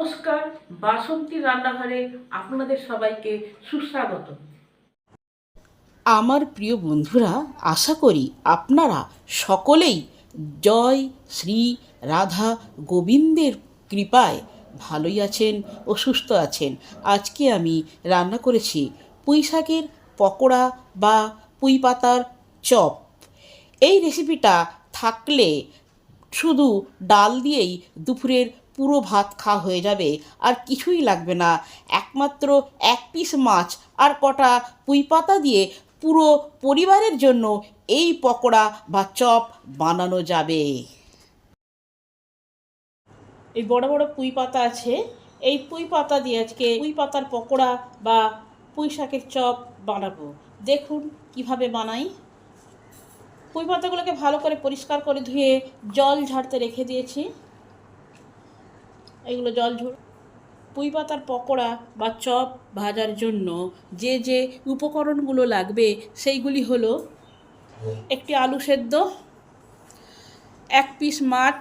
নমস্কার, বাসন্তী রান্নাঘরে আপনাদের সবাইকে সুস্বাগত। আমার প্রিয় বন্ধুরা, আশা করি আপনারা সকলেই জয় শ্রী রাধা গোবিন্দের কৃপায় ভালোই আছেন ও সুস্থ আছেন। আজকে আমি রান্না করেছি পুঁই শাকের পকোড়া বা পুঁই পাতার চপ। এই রেসিপিটা থাকলে শুধু ডাল দিয়েই দুপুরের পুরো ভাত খাওয়া হয়ে যাবে, আর কিছুই লাগবে না। একমাত্র এক পিস মাছ আর কটা পুঁই পাতা দিয়ে পুরো পরিবারের জন্য এই পকোড়া বা চপ বানানো যাবে। এই বড় বড় পুঁই পাতা আছে, এই পুঁই পাতা দিয়ে আজকে পুঁই পাতার পকোড়া বা পুঁই শাকের চপ বানাবো। দেখুন কীভাবে বানাই। পুঁই পাতাগুলোকে ভালো করে পরিষ্কার করে ধুয়ে জল ঝাড়তে রেখে দিয়েছি। এগুলো জল ঝর পুঁই পাতার পকোড়া বা চপ ভাজার জন্য যে যে উপকরণগুলো লাগবে সেইগুলি হলো একটি আলু সেদ্ধ, এক পিস মাছ,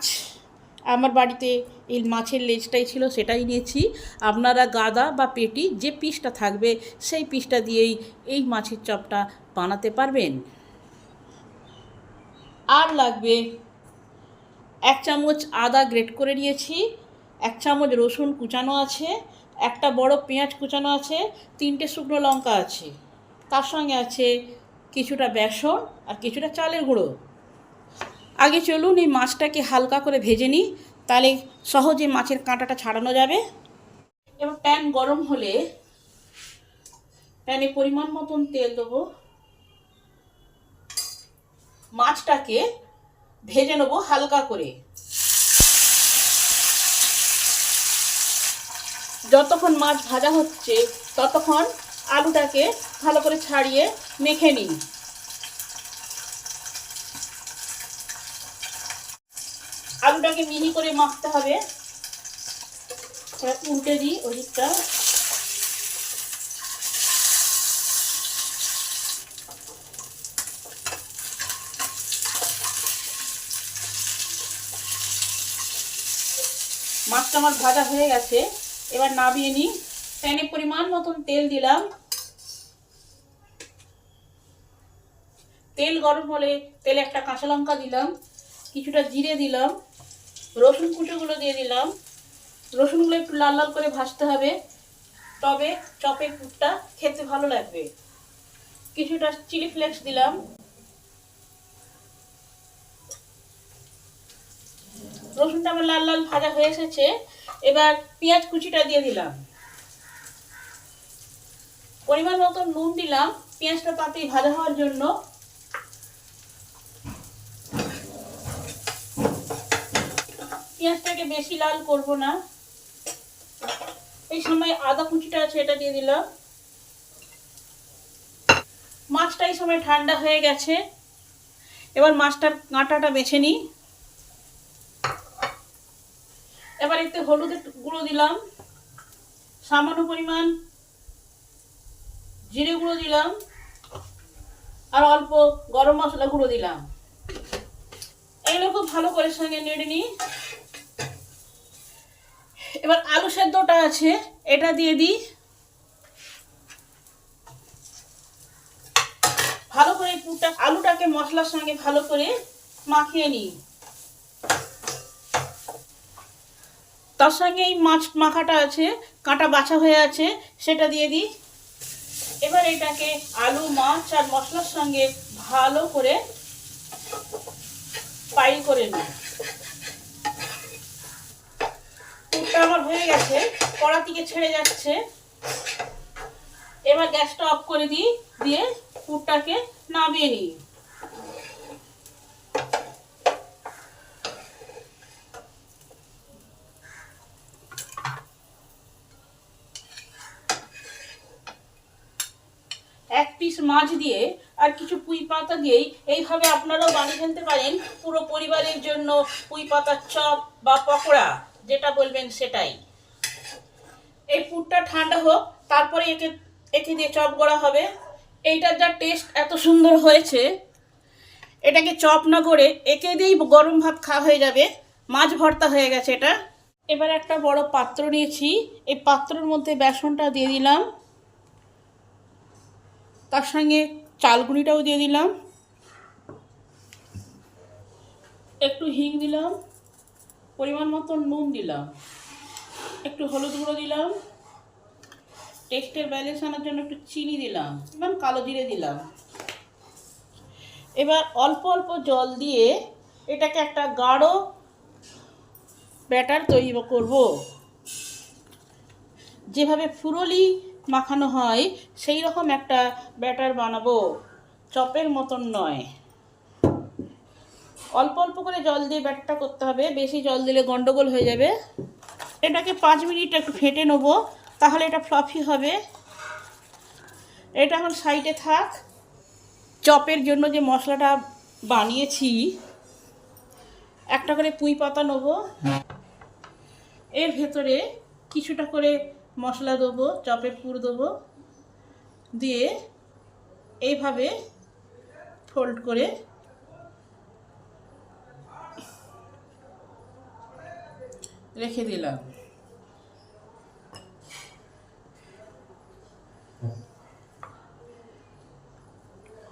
আমার বাড়িতে এই মাছের লেজটাই ছিল সেটাই নিয়েছি। আপনারা গাদা বা পেটি যে পিসটা থাকবে সেই পিসটা দিয়েই এই মাছের চপটা বানাতে পারবেন। আর লাগবে এক চামচ আদা গ্রেট করে নিয়েছি এক চামচ রসুন কুচানো আছে, একটা বড় পেঁয়াজ কুচানো আছে, তিনটে শুকনো লঙ্কা আছে। তার সঙ্গে আছে কিছুটা বেসন আর কিছুটা চালের গুঁড়ো। আগে চলুন এই মাছটাকে হালকা করে ভেজে নিই, তাহলে সহজে মাছের কাঁটাটা ছাড়ানো যাবে। এবার প্যান গরম হলে প্যানে পরিমাণ মতন তেল দেবো। মাছটাকে ভেজে নেব হালকা করে। যতক্ষণ মাছ ভাজা হচ্ছে, ততক্ষণ আলুটাকে ভালো করে ছাড়িয়ে মেখে নিই আলুটাকে মিহি করে মাখতে হবে। উল্টে দিই ওদিকটা। মাছটা আমার ভাজা হয়ে গেছে। এবার নামিয়ে নিই। প্যানে পরিমাণ মতন তেল দিলাম। তেল গরম হলে তেলে একটা কাঁচা লঙ্কা দিলাম, কিছুটা জিরে দিলাম, রসুন কুচোগুলো দিয়ে দিলাম। রসুনগুলো একটু লাল লাল করে ভাজতে হবে, তবে চপের পুরটা খেতে ভালো লাগবে। কিছুটা চিলি ফ্লেক্স দিলাম। রসুনটা আমার লাল লাল ভাজা হয়ে এসেছে, এবার পেঁয়াজ কুচিটা দিয়ে দিলাম। পরিমাণ মতো নুন দিলাম, পেঁয়াজটা তাতেই ভাজা হওয়ার জন্য। পেঁয়াজটাকে বেশি লাল করব না। এই সময় আদা কুচিটা আছে, এটা দিয়ে দিলাম। মাছটা এই সময় ঠান্ডা হয়ে গেছে। এবার মাছটার কাঁটাটা বেছে নিই। এবার একটু হলুদের গুঁড়ো দিলাম। সামান্য পরিমাণ জিরে গুঁড়ো দিলাম। আর অল্প গরম মশলা গুঁড়ো দিলাম। এগুলো খুব ভালো করে সঙ্গে নেড়ে নিই। এবার আলু সেদ্ধটা আছে, এটা দিয়ে দিই। ভালো করে পুরটা আলুটাকে মশলার সঙ্গে ভালো করে মাখিয়ে নিই। তার সঙ্গে এই মাছ মাখাটা আছে, কাঁটা বাছা হয়ে আছে, সেটা দিয়ে দিই। এবার এটাকে আলু, মাছ আর মশলার সঙ্গে ভালো করে পাইল করে নিই আমার হয়ে গেছে কড়া থেকে ছেড়ে যাচ্ছে। এবার গ্যাসটা অফ করে দিই, দিয়ে পুরটাকে নামিয়ে নিই এক পিস মাছ দিয়ে আর কিছু পুঁই পাতা দিয়েই এইভাবে আপনারাও বানিয়ে ফেলতে পারেন পুরো পরিবারের জন্য পুঁই পাতার চপ বা পকোড়া, যেটা বলবেন সেটাই। এই পুরটা ঠান্ডা হোক, তারপরে একে একে দিয়ে চপ করা হবে। এইটার যা টেস্ট এত সুন্দর হয়েছে, এটাকে চপ না করে একে দিয়েই গরম ভাত খাওয়া হয়ে যাবে। মাছ ভর্তা হয়ে গেছে এটা। এবার একটা বড় পাত্র নিয়েছি। এই পাত্রর মধ্যে বেসনটা দিয়ে দিলাম। তার সঙ্গে চালগুঁড়িটাও দিয়ে দিলাম। একটু হিং দিলাম, পরিমাণ মতো নুন দিলাম, একটু হলুদ গুঁড়ো দিলাম টেস্টের ব্যালেন্স আনার জন্য একটু চিনি দিলাম, এবং কালো জিরে দিলাম। এবার অল্প অল্প জল দিয়ে এটাকে একটা গাঢ় ব্যাটার তৈরি করব। যেভাবে ফুরলি মাখানো হয় সেই রকম একটা ব্যাটার বানাবো। চপের মতন নয়। অল্প অল্প করে জল দিয়ে ব্যাটারটা করতে হবে। বেশি জল দিলে গন্ডগোল হয়ে যাবে। এটাকে পাঁচ মিনিট একটু ফেটে নেব তাহলে এটা ফ্লফি হবে। এটা এখন সাইডে থাক। চপের জন্য যে মশলাটা বানিয়েছি একটা করে পুঁই পাতা নেব। এর ভেতরে কিছুটা করে মশলা দেবো, চপের পুর দেবো, দিয়ে এইভাবে ফোল্ড করে রেখে দিলাম।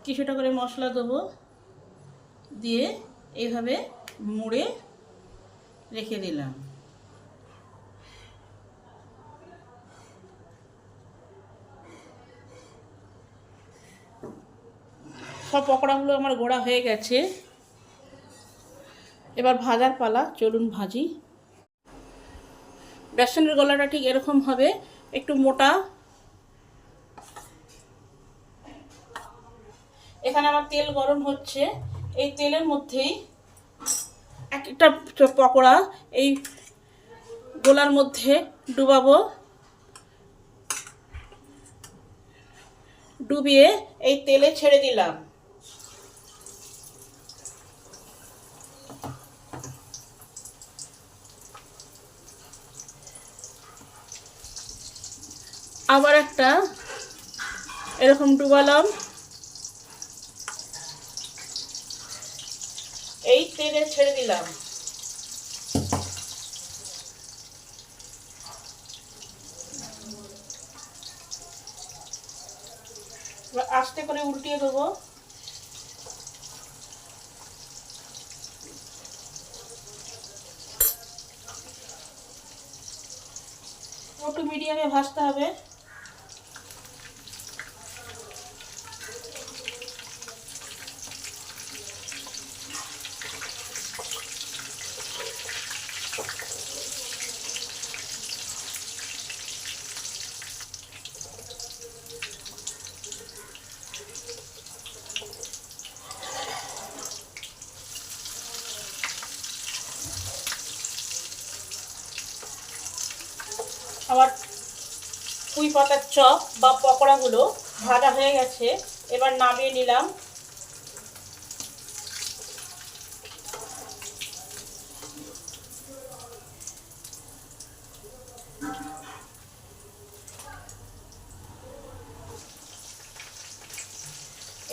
কিছুটা করে মশলা দেবো, দিয়ে এইভাবে মুড়ে রেখে দিলাম। সব পকোড়াগুলো আমার গোড়া হয়ে গেছে। এবার ভাজার পালা, চলুন ভাজি। বেসনের গলাটা ঠিক এরকম হবে, একটু মোটা। এখানে আমার তেল গরম হচ্ছে। এই তেলের মধ্যেই এক একটা পকোড়া এই গোলার মধ্যে ডুবাবো। ডুবিয়ে এই তেলে ছেড়ে দিলাম। আবার একটা। এরকম ডুবালাম। এই তেলে ছেড়ে দিলাম। আস্তে করে উল্টিয়ে দেবো। একটু মিডিয়ামে ভাজতে হবে। আমার পুঁই পাতার চপ বা পকোড়াগুলো ভাজা হয়ে গেছে। এবার নামিয়ে নিলাম।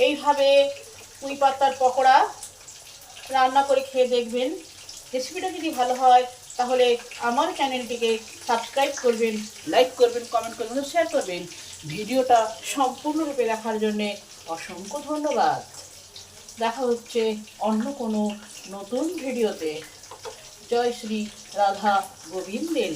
এইভাবে পুঁই পাতার পকোড়া রান্না করে খেয়ে দেখবেন। রেসিপিটা যদি ভালো হয় তাহলে আমার চ্যানেলটিকে সাবস্ক্রাইব করবেন, লাইক করবেন কমেন্ট করবেন শেয়ার করবেন। ভিডিওটা সম্পূর্ণরূপে দেখার জন্যে অসংখ্য ধন্যবাদ। দেখা হচ্ছে অন্য কোনো নতুন ভিডিওতে। জয় শ্রী রাধা গোবিন্দের।